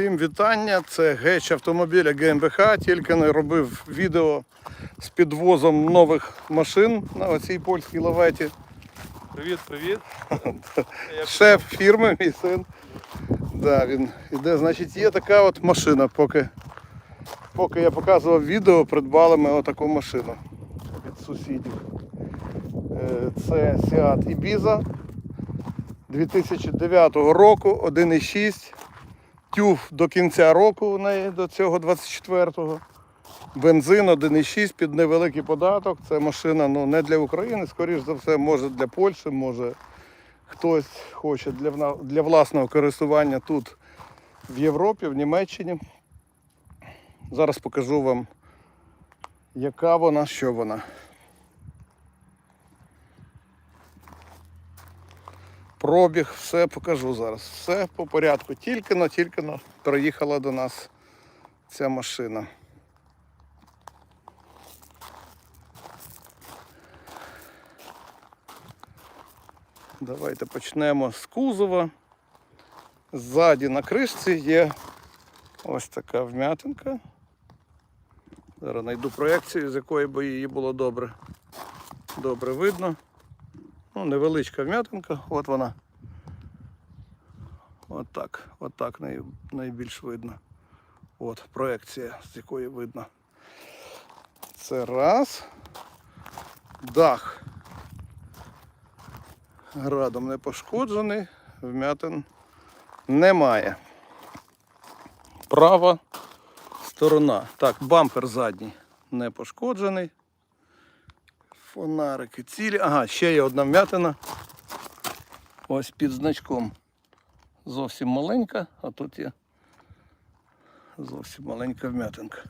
Всім вітання. Це геч автомобіля ГМБХ. Тільки не робив відео з підвозом нових машин на оцій польській лаветі. Привіт, привіт. Шеф фірми, мій син. Да, він іде. Значить, є така от машина. Поки, поки я показував відео, придбали ми отаку машину від сусідів. Е, Це Seat Ibiza 2009 року, 1,6. Тюф до кінця року у неї, до цього 24-го. Бензин 1,6 під невеликий податок. Це машина ну, не для України, скоріш за все, може для Польщі, може хтось хоче для, для власного користування тут в Європі, в Німеччині. Зараз покажу вам, яка вона, що вона. Пробіг, все покажу зараз. Все по порядку. Тільки но, тільки но приїхала до нас ця машина. Давайте почнемо з кузова. Ззаді на кришці є ось така вм'ятинка. Зараз знайду проекцію, з якої би її було добре, добре видно. Ну, невеличка вм'ятинка, от вона. От так, от так най, найбільш видно. От проекція, з якої видно. Це раз. Дах. Градом не пошкоджений, вм'ятин немає. Права сторона. Так, бампер задній не пошкоджений. Фонарики цілі. Ага, ще є одна вм'ятина. Ось під значком. Зовсім маленька, а тут є зовсім маленька вм'ятинка.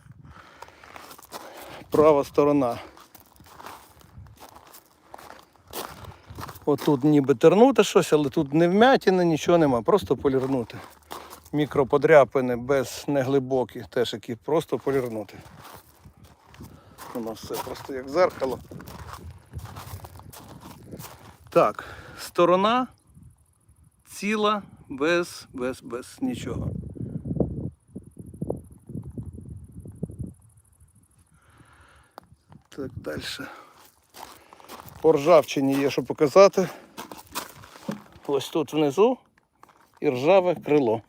Права сторона. Отут ніби тернути щось, але тут не вмятіни, нічого нема, просто полірнути. Мікроподряпини без неглибокі, теж які просто полірнути. Воно все просто як зеркало. Так, сторона ціла, без, без, без нічого. Так, далі. По ржавчині є що показати. Ось тут внизу і ржаве крило.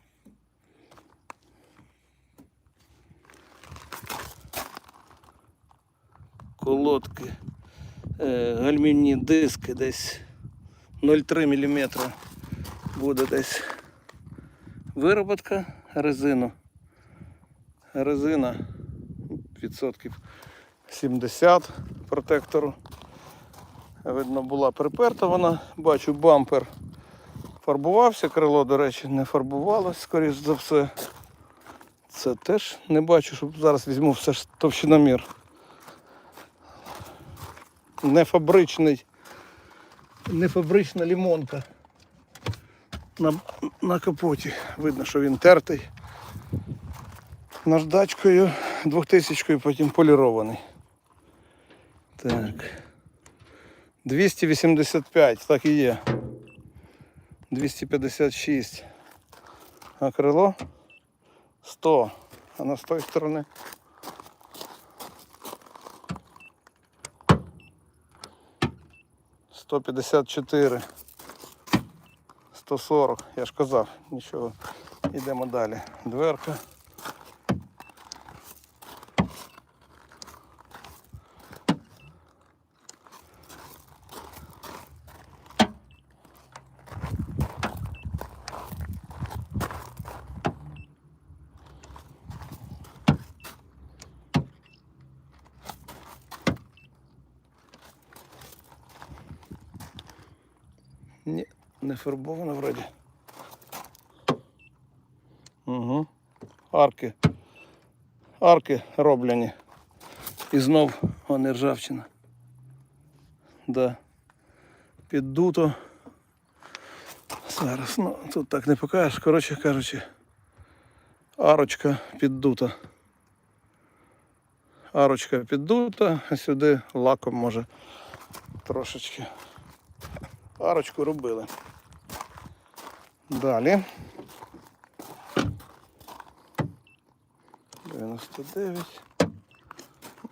Колодки, е, гальмівні диски десь 0,3 мм буде десь вироботка резину. Резина відсотків 70 протектору. Видно, була приперта вона. Бачу, бампер фарбувався, крило, до речі, не фарбувалось, скоріш за все. Це теж не бачу, щоб зараз візьму все ж товщиномір. Не фабричний, не фабрична лімонка. На, на капоті. Видно, що він тертий. Наждачкою 2000 потім полірований. Так. 285, так і є. 256. А крило 100. А на з тої сторони. Сто п'ятдесят чотири. Сто сорок. Я ж казав, нічого. Йдемо далі. Дверка. Ні, не фарбовано вроді. Угу. Арки. Арки роблені. І знов вони ржавчина. Да. Піддуто. Зараз, ну, тут так не покажеш. Коротше кажучи, арочка піддута. Арочка піддута, а сюди лаком може трошечки арочку робили. Далі. 99.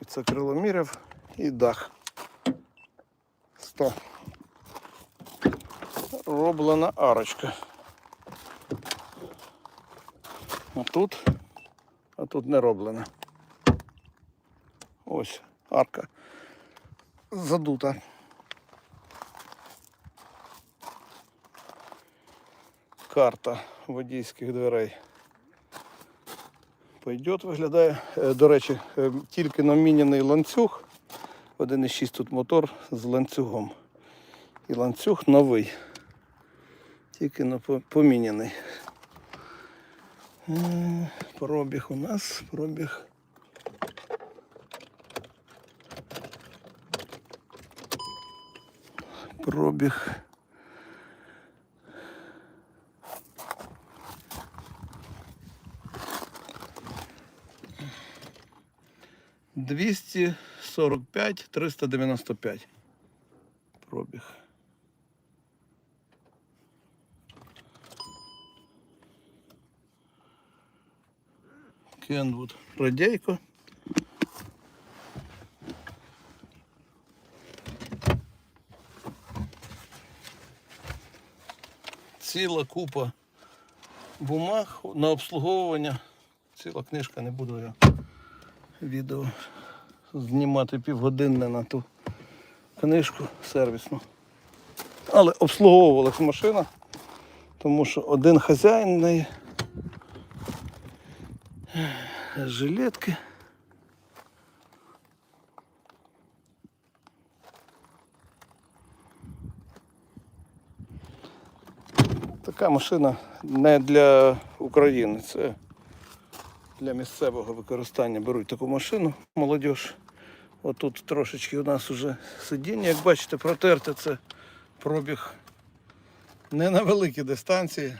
І це крило міряв і дах. 100. Роблена арочка. А тут, а тут не роблена. Ось арка задута. Карта водійських дверей. Пойдет, виглядає. Е, До речі, е, тільки наміняний ланцюг. 1,6 тут мотор з ланцюгом. І ланцюг новий. Тільки поміняний. Пробіг у нас, пробіг. Пробіг. Двісті сорок п'ять, триста дев'яносто п'ять. Пробіг. Кенвуд радійко. Ціла купа бумаг на обслуговування. Ціла книжка, не буду я відео знімати півгодинне на ту книжку сервісну. Але обслуговувалась машина, тому що один хазяїн в неї. Жилетки. Така машина не для України, це для місцевого використання беруть таку машину, молодь. Отут трошечки у нас вже сидіння, як бачите, протерте це пробіг не на великій дистанції.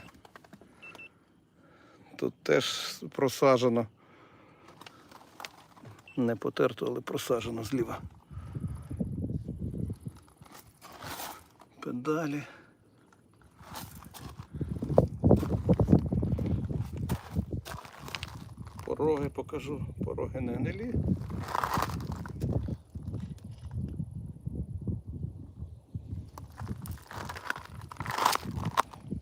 Тут теж просаджено. Не потерто, але просаджено зліва. Педалі. Пороги покажу. Пороги не гнилі.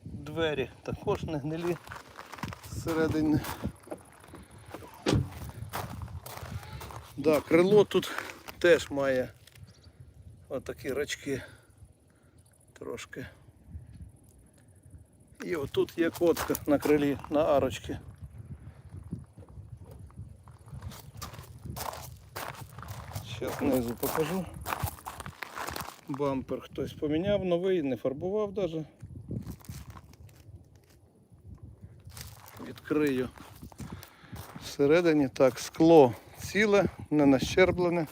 Двері також не гнилі зсередини. Да, крило тут теж має отакі рачки трошки. І отут є котка на крилі, на арочці. Зараз знизу покажу. Бампер хтось поміняв новий, не фарбував навіть. Відкрию. Всередині так, скло ціле, не нащерблене.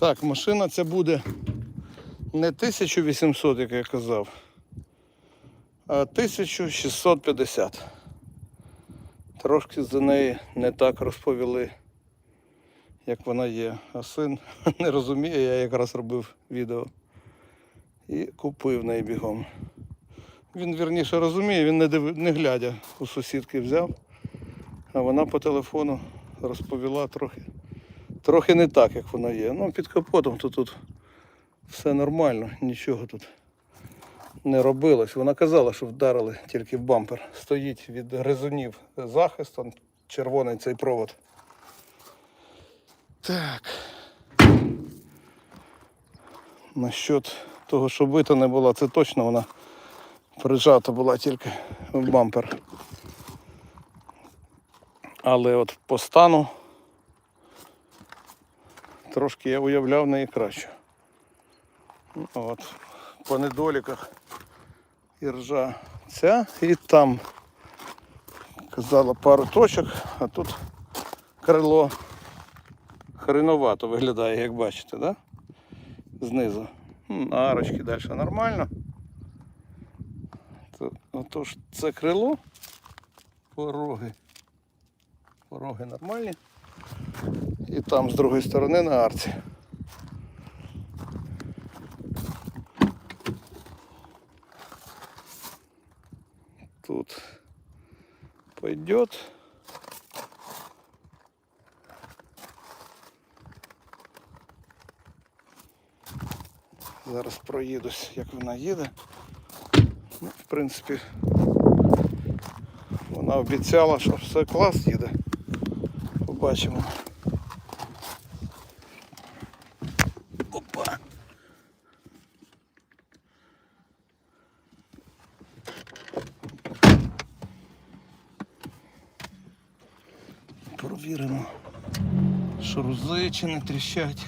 Так, машина ця буде не 1800, як я казав, а 1650. Трошки за неї не так розповіли, як вона є. А син не розуміє, я якраз робив відео і купив неї бігом. Він вірніше розуміє, він не, див... не глядя у сусідки взяв, а вона по телефону розповіла трохи, трохи не так, як вона є. Ну, під капотом то тут все нормально, нічого тут не робилось. Вона казала, що вдарили тільки в бампер. Стоїть від гризунів захист, он червоний цей провод. Так. Насчет того, що бита не була, це точно вона прижата була тільки в бампер. Але от по стану трошки я уявляв неї краще. Ну, От, по недоліках і ржа ця і там казала пару точок, а тут крило хреновато виглядає, як бачите, да? знизу. Арочки далі нормально. Отож, це крило, пороги. Пороги нормальні. І там з другої сторони на арці. Тут пойдет. Зараз проїдусь, як вона їде. Ну, в принципі, вона обіцяла, що все клас їде. Побачимо. Шрузи чи не тріщать.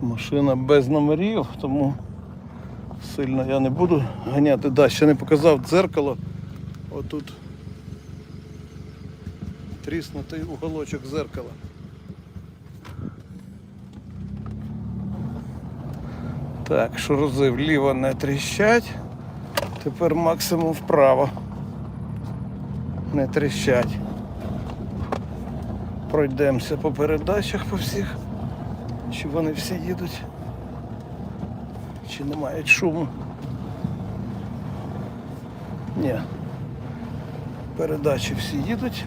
Машина без номерів, тому сильно я не буду ганяти. Да, ще не показав дзеркало. Отут тріснутий уголочок зеркала. Так, шурузи вліво не тріщать. Тепер максимум вправо. Не тріщать. Пройдемося по передачах по всіх. Чи вони всі їдуть? Чи не мають шуму? Ні. Передачі всі їдуть.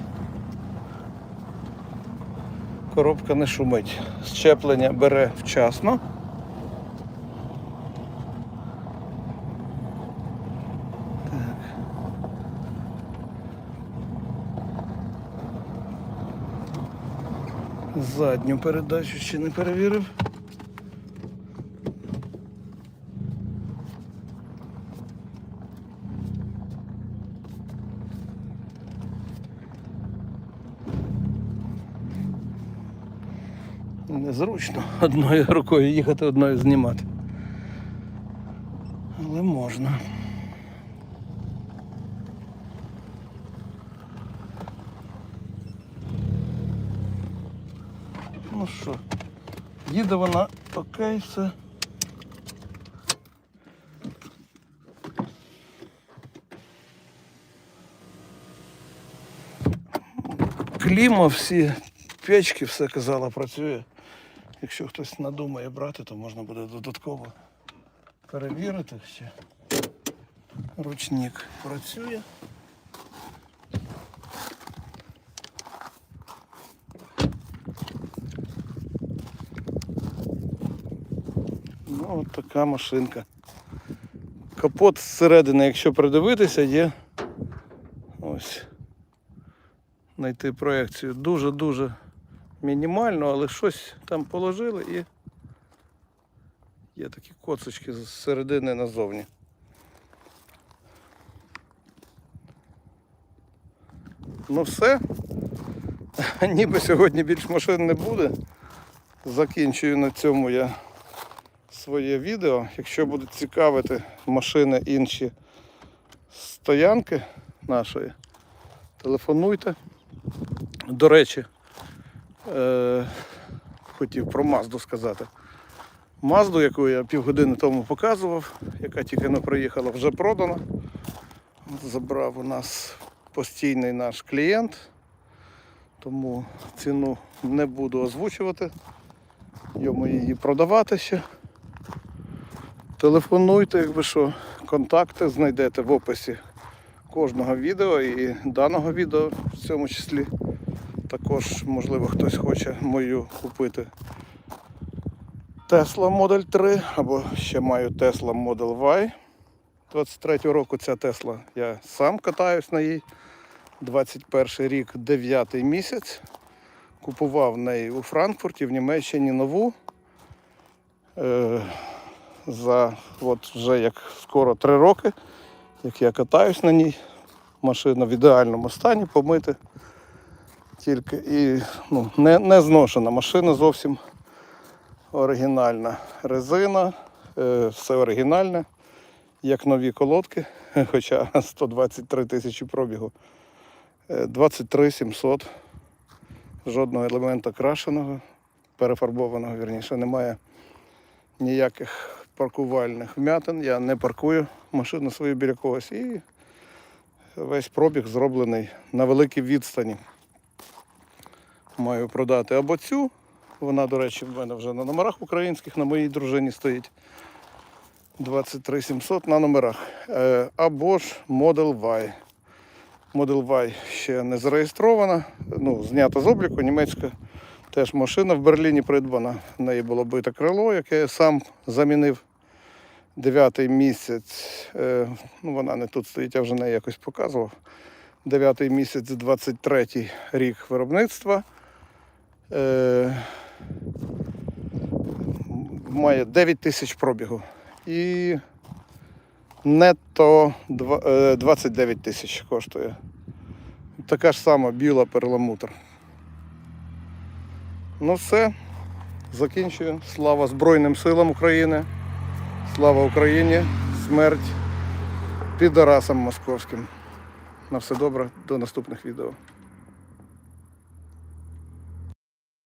Коробка не шумить. Щеплення бере вчасно. Задню передачу ще не перевірив. Незручно одною рукою їхати, одною знімати. Але можна. Ну що, їде вона окей, все. Кліма, всі печки, все казала, працює. Якщо хтось надумає брати, то можна буде додатково перевірити ще. Ручник працює. Ну, от така машинка. Капот зсередини, якщо придивитися, є ось. Знайти проекцію дуже-дуже мінімально, але щось там положили і є такі коцочки з середини назовні. Ну все. Ніби сьогодні більш машин не буде. Закінчую на цьому я своє відео. Якщо будуть цікавити машини інші стоянки нашої, телефонуйте. До речі, е, хотів про Мазду сказати. Мазду, яку я півгодини тому показував, яка тільки не приїхала, вже продана. Забрав у нас постійний наш клієнт, тому ціну не буду озвучувати. Йому її продавати ще. Телефонуйте, якби що, контакти знайдете в описі кожного відео і даного відео в цьому числі. Також, можливо, хтось хоче мою купити Tesla Model 3 або ще маю Tesla Model Y. 23 року ця Tesla я сам катаюсь на їй. 21 рік, 9 місяць. Купував неї у Франкфурті, в Німеччині нову. Е, за от вже як скоро 3 роки, як я катаюсь на ній. Машина в ідеальному стані, помити. Тільки і ну, не, не зношена машина зовсім оригінальна резина, е, все оригінальне, як нові колодки, хоча 123 тисячі пробігу. Е, 23 700. Жодного елемента крашеного, перефарбованого, вірніше, немає ніяких паркувальних вмятин. Я не паркую машину свою біля когось. І весь пробіг зроблений на великій відстані. Маю продати або цю. Вона, до речі, в мене вже на номерах українських, на моїй дружині стоїть. 23700 на номерах. Е, Або ж Model Y. Model Y ще не зареєстрована, ну, знята з обліку, німецька теж машина в Берліні придбана. В неї було бите крило, яке я сам замінив. Дев'ятий місяць, е, ну вона не тут стоїть, я вже неї якось показував. Дев'ятий місяць, 23 рік виробництва. Е, має 9 тисяч пробігу. І нетто е, 29 тисяч коштує. Така ж сама біла перламутр. Ну все, закінчую. Слава Збройним силам України. Слава Україні! Смерть підарасам московським. На все добре, до наступних відео.